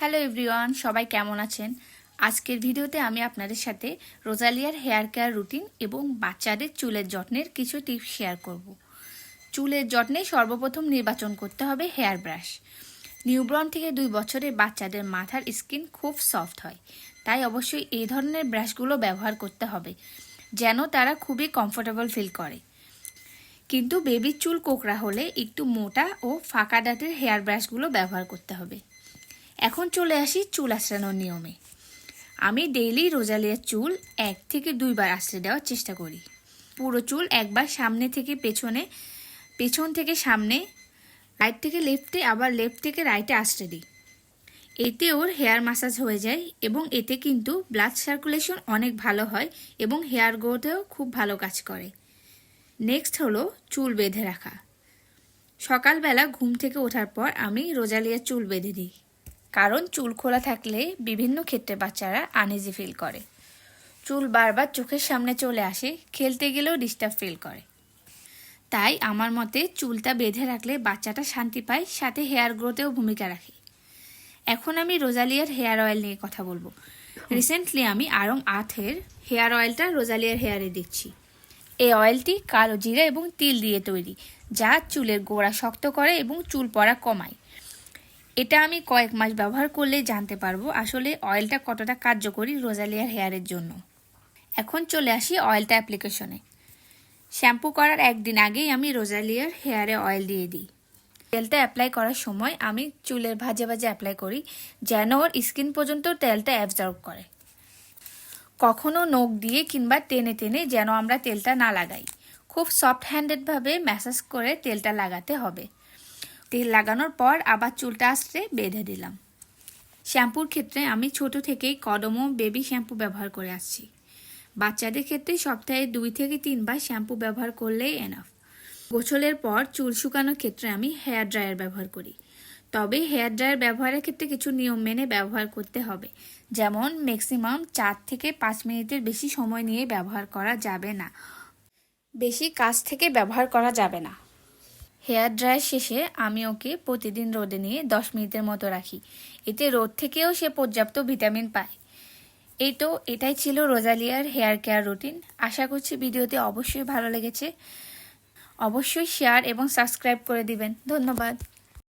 Hello everyone সবাই কেমন আছেন? আজকের ভিডিওতে আমি আপনাদের সাথে রোজালিয়ার হেয়ার কেয়ার রুটিন এবং বাচ্চাদের চুলের যত্নের কিছু টিপস শেয়ার করব। চুলের যত্নে সর্বপ্রথম নির্বাচন করতে হবে হেয়ার ব্রাশ। নিউব্রন থেকে দুই বছরের বাচ্চাদের মাথার স্কিন খুব সফট হয়। তাই অবশ্যই এই ধরনের ব্রাশগুলো ব্যবহার করতে হবে, যেন তারা খুবই কমফোর্টেবল ফিল করে। কিন্তু বেবির চুল কোকড়া হলে একটু মোটা ও ফাঁকা দাঁতের হেয়ার ব্রাশগুলো ব্যবহার করতে হবে। এখন চলে আসি চুল আঁচড়ানোর নিয়মে। আমি ডেইলি রোজালিয়ার চুল এক থেকে দুইবার আঁচড়ে দেওয়ার চেষ্টা করি। পুরো চুল একবার সামনে থেকে পেছনে, পেছন থেকে সামনে রাইট থেকে লেফটে আবার লেফট থেকে রাইটে আঁচড়ে দিই। এতে ওর হেয়ার মাসাজ হয়ে যায় এবং এতে কিন্তু ব্লাড সার্কুলেশন অনেক ভালো হয় এবং হেয়ার গ্রোথেও খুব ভালো কাজ করে। নেক্সট হলো চুল বেঁধে রাখা। সকালবেলা ঘুম থেকে ওঠার পর আমি রোজালিয়ার চুল বেঁধে দিই। কারণ চুল খোলা থাকলে বিভিন্ন ক্ষেত্রে বাচ্চারা আনইজি ফিল করে। চুল বারবার চোখের সামনে চলে আসে, খেলতে গেলেও ডিস্টার্ব ফিল করে। তাই আমার মতে চুলটা বেঁধে রাখলে বাচ্চাটা শান্তি পায়, সাথে হেয়ার গ্রোথেও ভূমিকা রাখে। এখন আমি রোজালিয়ার হেয়ার অয়েল নিয়ে কথা বলব। রিসেন্টলি আমি আরং আথের হেয়ার অয়েলটা রোজালিয়ার হেয়ারে দিচ্ছি। এই অয়েলটি কালো জিরা এবং তিল দিয়ে তৈরি, যা চুলের গোড়া শক্ত করে এবং চুল পড়া কমায়। এটা আমি কয়েক মাস ব্যবহার করলে জানতে পারব আসলে অয়েলটা কতটা কার্যকরী রোজালিয়ার হেয়ারের জন্য। এখন চলে আসি অয়েলটা অ্যাপ্লিকেশনে শ্যাম্পু করার একদিন আগেই আমি রোজালিয়ার হেয়ারে অয়েল দিয়ে দিই। তেলটা অ্যাপ্লাই করার সময় আমি চুলের ভাজে ভাজে অ্যাপ্লাই করি যেন ওর স্কিন পর্যন্ত তেলটা অ্যাবজর্ব করে। কখনো নখ দিয়ে কিংবা টেনে টেনে যেন আমরা তেলটা না লাগাই। খুব সফট হ্যান্ডেডভাবে ম্যাসাজ করে তেলটা লাগাতে হবে। তেল লাগানোর পর আবার চুলটা আশ্রে বেঁধে দিলাম। শ্যাম্পুর ক্ষেত্রে আমি ছোট থেকেই কদম ও বেবি শ্যাম্পু ব্যবহার করে আসছি। বাচ্চাদের ক্ষেত্রে সপ্তাহে দুই থেকে তিনবার শ্যাম্পু ব্যবহার করলেই এনাফ গোছলের পর চুল শুকানোর ক্ষেত্রে আমি হেয়ার ড্রায়ার ব্যবহার করি। তবে হেয়ার ড্রায়ার ব্যবহারের ক্ষেত্রে কিছু নিয়ম মেনে ব্যবহার করতে হবে। যেমন ম্যাক্সিমাম চার থেকে পাঁচ মিনিটের বেশি সময় নিয়ে ব্যবহার করা যাবে না। বেশি কাজ থেকে ব্যবহার করা যাবে না। হেয়ার ড্রায়ার শেষে আমি ওকে প্রতিদিন রোদে নিয়ে দশ মিনিটের মতো রাখি। এতে রোদ থেকেও সে পর্যাপ্ত ভিটামিন পায়। এই তো, এটাই ছিল রোজালিয়ার হেয়ার কেয়ার রুটিন। আশা করছি ভিডিওতে অবশ্যই ভালো লেগেছে। অবশ্যই শেয়ার এবং সাবস্ক্রাইব করে দিবেন। ধন্যবাদ।